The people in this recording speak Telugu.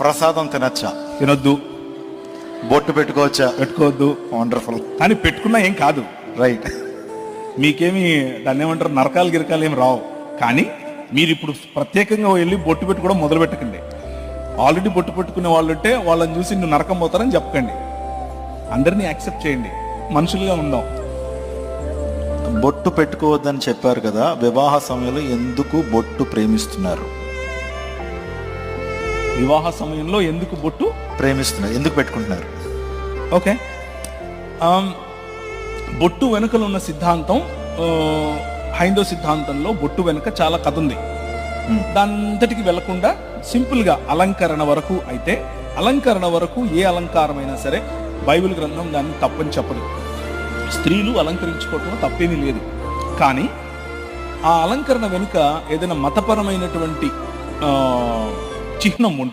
ప్రసాదం తినచ్చా? తినొద్దు. బొట్టు పెట్టుకోవచ్చా? పెట్టుకోవద్దు. వండర్ఫుల్ కానీ పెట్టుకున్నా ఏం కాదు. రైట్ మీకేమి దాన్ని ఏమంటారు నరకాలు గిరకాలు ఏం రావు. కానీ మీరు ఇప్పుడు ప్రత్యేకంగా వెళ్ళి బొట్టు పెట్టుకోవడం మొదలు పెట్టకండి. ఆల్రెడీ బొట్టు పెట్టుకునే వాళ్ళు ఉంటే వాళ్ళని చూసి నువ్వు నరకం పోతారని చెప్పకండి. అందరినీ యాక్సెప్ట్ చేయండి. మనుషులుగా ఉందాం. బొట్టు పెట్టుకోవద్దని చెప్పారు కదా వివాహ సమయంలో ఎందుకు బొట్టు ప్రేమిస్తున్నారు? వివాహ సమయంలో ఎందుకు బొట్టు? ప్రేమిస్తున్నారు. ఎందుకు పెట్టుకుంటున్నారు? ఓకే. బొట్టు వెనుకలు ఉన్న సిద్ధాంతం హైందవ సిద్ధాంతంలో బొట్టు వెనుక చాలా కథ ఉంది. దానంతటికి వెళ్ళకుండా సింపుల్గా అలంకరణ వరకు అయితే అలంకరణ వరకు ఏ అలంకారమైనా సరే బైబిల్ గ్రంథం దాన్ని తప్పని చెప్పదు. స్త్రీలు అలంకరించుకోవటం తప్పేమీ లేదు. కానీ ఆ అలంకరణ వెనుక ఏదైనా మతపరమైనటువంటి చిహ్నం ఉంటే